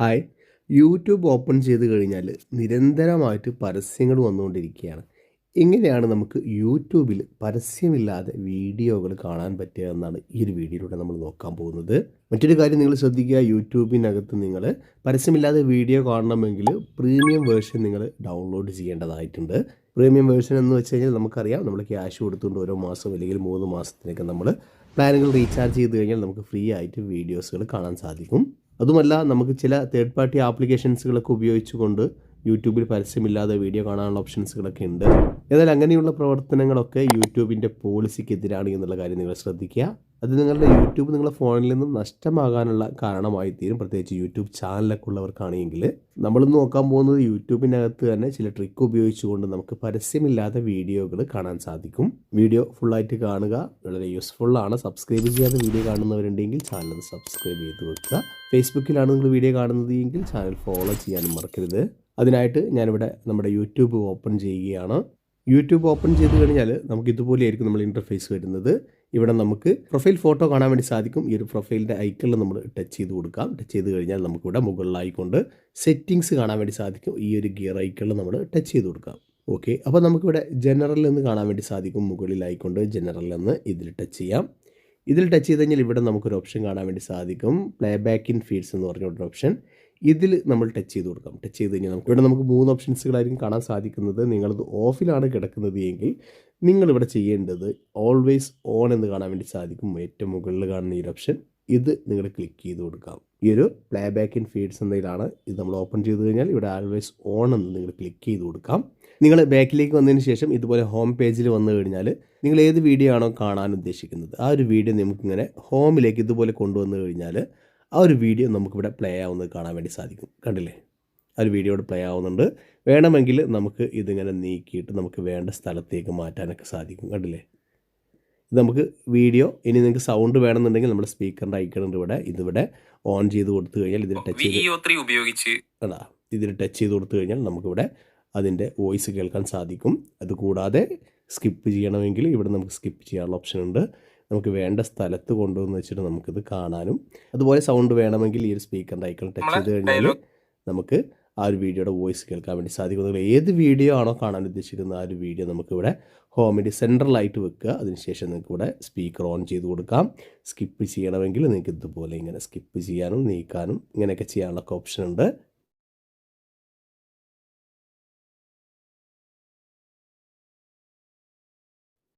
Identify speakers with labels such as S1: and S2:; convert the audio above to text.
S1: Hi. YouTube open ചെയ്ത് കഴിഞ്ഞാൽ നിരന്തരമായിട്ട് പരസ്യങ്ങൾ വന്നുകൊണ്ടിരിക്കുകയാണ്. എങ്ങനെയാണ് നമുക്ക് യൂട്യൂബിൽ പരസ്യമില്ലാതെ വീഡിയോകൾ കാണാൻ പറ്റുക എന്നാണ് ഈ ഒരു വീഡിയോയിലൂടെ നമ്മൾ നോക്കാൻ പോകുന്നത്. മറ്റൊരു കാര്യം നിങ്ങൾ ശ്രദ്ധിക്കുക യൂട്യൂബിനകത്ത് നിങ്ങൾ പരസ്യമില്ലാതെ വീഡിയോ കാണണമെങ്കിൽ പ്രീമിയം വേർഷൻ നിങ്ങൾ ഡൗൺലോഡ് ചെയ്യേണ്ടതായിട്ടുണ്ട്. പ്രീമിയം വേർഷൻ എന്ന് വെച്ച് കഴിഞ്ഞാൽ നമുക്കറിയാം നമ്മൾ ക്യാഷ് കൊടുത്തുകൊണ്ട് ഓരോ മാസം അല്ലെങ്കിൽ മൂന്ന് മാസത്തിനൊക്കെ നമ്മൾ പ്ലാനുകൾ റീചാർജ് ചെയ്ത് കഴിഞ്ഞാൽ നമുക്ക് ഫ്രീ ആയിട്ട് വീഡിയോസുകൾ കാണാൻ സാധിക്കും. അതുമല്ല നമുക്ക് ചില തേർഡ് പാർട്ടി ആപ്ലിക്കേഷൻസുകളൊക്കെ ഉപയോഗിച്ചുകൊണ്ട് യൂട്യൂബിൽ പരസ്യമില്ലാതെ വീഡിയോ കാണാനുള്ള ഓപ്ഷൻസുകളൊക്കെ ഉണ്ട്. എന്നാൽ അങ്ങനെയുള്ള പ്രവർത്തനങ്ങളൊക്കെ യൂട്യൂബിന്റെ പോളിസിക്കെതിരാണ് എന്നുള്ള കാര്യം നിങ്ങൾ ശ്രദ്ധിക്കുക. അത് നിങ്ങളുടെ യൂട്യൂബ് നിങ്ങളുടെ ഫോണിൽ നിന്നും നഷ്ടമാകാനുള്ള കാരണമായി തീരും. പ്രത്യേകിച്ച് യൂട്യൂബ് ചാനലൊക്കെ ഉള്ളവർക്കാണെങ്കിൽ നമ്മൾ നോക്കാൻ പോകുന്നത് യൂട്യൂബിനകത്ത് തന്നെ ചില ട്രിക്ക് ഉപയോഗിച്ചുകൊണ്ട് നമുക്ക് പരസ്യമില്ലാത്ത വീഡിയോകൾ കാണാൻ സാധിക്കും. വീഡിയോ ഫുള്ളായിട്ട് കാണുക. വളരെ യൂസ്ഫുള്ളാണ് സബ്സ്ക്രൈബ് ചെയ്യാതെ വീഡിയോ കാണുന്നവരുണ്ടെങ്കിൽ ചാനൽ സബ്സ്ക്രൈബ് ചെയ്ത് വെക്കുക. ഫേസ്ബുക്കിലാണ് നിങ്ങൾ വീഡിയോ കാണുന്നത് എങ്കിൽ ചാനൽ ഫോളോ ചെയ്യാനും മറക്കരുത്. അതിനായിട്ട് ഞാനിവിടെ നമ്മുടെ യൂട്യൂബ് ഓപ്പൺ ചെയ്യുകയാണ്. യൂട്യൂബ് ഓപ്പൺ ചെയ്ത് കഴിഞ്ഞാൽ നമുക്ക് ഇതുപോലെയായിരിക്കും നമ്മൾ ഇന്റർഫേസ് വരുന്നത്. ഇവിടെ നമുക്ക് പ്രൊഫൈൽ ഫോട്ടോ കാണാൻ വേണ്ടി സാധിക്കും. ഈ ഒരു പ്രൊഫൈലിന്റെ ഐക്കണിൽ നമ്മൾ ടച്ച് ചെയ്ത് കൊടുക്കാം. ടച്ച് ചെയ്ത് കഴിഞ്ഞാൽ നമുക്കിവിടെ മുകളിലായിക്കൊണ്ട് സെറ്റിങ്സ് കാണാൻ വേണ്ടി സാധിക്കും. ഈ ഒരു ഗിയർ ഐക്കണിൽ നമ്മൾ ടച്ച് ചെയ്ത് കൊടുക്കാം. ഓക്കെ അപ്പോൾ നമുക്കിവിടെ ജനറൽ എന്ന് കാണാൻ വേണ്ടി സാധിക്കും. മുകളിലായിക്കൊണ്ട് ജനറൽ എന്ന് ഇതിൽ ടച്ച് ചെയ്യാം. ഇതിൽ ടച്ച് ചെയ്ത് കഴിഞ്ഞാൽ ഇവിടെ നമുക്കൊരു ഓപ്ഷൻ കാണാൻ വേണ്ടി സാധിക്കും. പ്ലേ ബാക്ക് ഇൻ ഫീഡ്സ് എന്ന് പറഞ്ഞൊരു ഓപ്ഷൻ ഇതിൽ നമ്മൾ ടച്ച് ചെയ്ത് കൊടുക്കാം. ടച്ച് ചെയ്ത് കഴിഞ്ഞാൽ നമുക്ക് ഇവിടെ നമുക്ക് മൂന്ന് ഓപ്ഷൻസുകളായിരിക്കും കാണാൻ സാധിക്കുന്നത്. നിങ്ങളത് ഓഫിലാണ് കിടക്കുന്നത് എങ്കിൽ നിങ്ങളിവിടെ ചെയ്യേണ്ടത് ഓൾവേസ് ഓൺ എന്ന് കാണാൻ വേണ്ടി സാധിക്കും. ഏറ്റവും മുകളിൽ കാണുന്ന ഈ ഓപ്ഷൻ ഇത് നിങ്ങൾ ക്ലിക്ക് ചെയ്ത് കൊടുക്കാം. ഈ ഒരു പ്ലേ ബാക്ക് ഇൻ ഫീഡ്സ് എന്നതിലാണ് ഇത് നമ്മൾ ഓപ്പൺ ചെയ്ത് കഴിഞ്ഞാൽ ഇവിടെ ആൾവേസ് ഓൺ എന്ന് നിങ്ങൾ ക്ലിക്ക് ചെയ്ത് കൊടുക്കാം. നിങ്ങൾ ബാക്കിലേക്ക് വന്നതിന് ശേഷം ഇതുപോലെ ഹോം പേജിൽ വന്നു കഴിഞ്ഞാൽ നിങ്ങൾ ഏത് വീഡിയോ ആണോ കാണാൻ ഉദ്ദേശിക്കുന്നത്. ആ ഒരു വീഡിയോ നമുക്കിങ്ങനെ ഹോമിലേക്ക് ഇതുപോലെ കൊണ്ടുവന്നു കഴിഞ്ഞാൽ ആ ഒരു വീഡിയോ നമുക്കിവിടെ പ്ലേ ആവുന്നത് കാണാൻ വേണ്ടി സാധിക്കും. കണ്ടില്ലേ? ആ ഒരു വീഡിയോ ഇവിടെ പ്ലേ ആവുന്നുണ്ട്. വേണമെങ്കിൽ നമുക്ക് ഇതിങ്ങനെ നീക്കിയിട്ട് നമുക്ക് വേണ്ട സ്ഥലത്തേക്ക് മാറ്റാനൊക്കെ സാധിക്കും. കണ്ടില്ലേ? ഇത് നമുക്ക് വീഡിയോ ഇനി നിങ്ങൾക്ക് സൗണ്ട് വേണമെന്നുണ്ടെങ്കിൽ നമ്മുടെ സ്പീക്കറിന്റെ ഐക്കൺ ഉണ്ട് ഇവിടെ. ഇതിവിടെ ഓൺ ചെയ്ത് കൊടുത്തു കഴിഞ്ഞാൽ ഇതിൽ ടച്ച് ചെയ്ത്
S2: ഉപയോഗിച്ച്.
S1: അതാ ഇതിൽ ടച്ച് ചെയ്ത് കൊടുത്തു കഴിഞ്ഞാൽ നമുക്കിവിടെ അതിന്റെ വോയിസ് കേൾക്കാൻ സാധിക്കും. അതുകൂടാതെ സ്കിപ്പ് ചെയ്യണമെങ്കിൽ ഇവിടെ നമുക്ക് സ്കിപ്പ് ചെയ്യാനുള്ള ഓപ്ഷൻ ഉണ്ട്. നമുക്ക് വേണ്ട സ്ഥലത്ത് കൊണ്ടുവന്ന് വെച്ചിട്ട് നമുക്കിത് കാണാനും അതുപോലെ സൗണ്ട് വേണമെങ്കിൽ ഈ ഒരു സ്പീക്കറിന്റെ ഐക്കൺ ടച്ച് ചെയ്ത് കഴിഞ്ഞാൽ നമുക്ക് ആ ഒരു വീഡിയോയുടെ വോയിസ് കേൾക്കാൻ വേണ്ടി സാധിക്കും. ഏത് വീഡിയോ ആണോ കാണാൻ ഉദ്ദേശിക്കുന്നത് ആ ഒരു വീഡിയോ നമുക്കിവിടെ ഹോമിന്റെ സെൻട്രലായിട്ട് വെക്കുക. അതിനുശേഷം നിങ്ങൾക്ക് ഇവിടെ സ്പീക്കർ ഓൺ ചെയ്ത് കൊടുക്കാം. സ്കിപ്പ് ചെയ്യണമെങ്കിൽ നിങ്ങൾക്ക് ഇതുപോലെ ഇങ്ങനെ സ്കിപ്പ് ചെയ്യാനും നീക്കാനും ഇങ്ങനെയൊക്കെ ചെയ്യാനുള്ള ഓപ്ഷൻ ഉണ്ട്.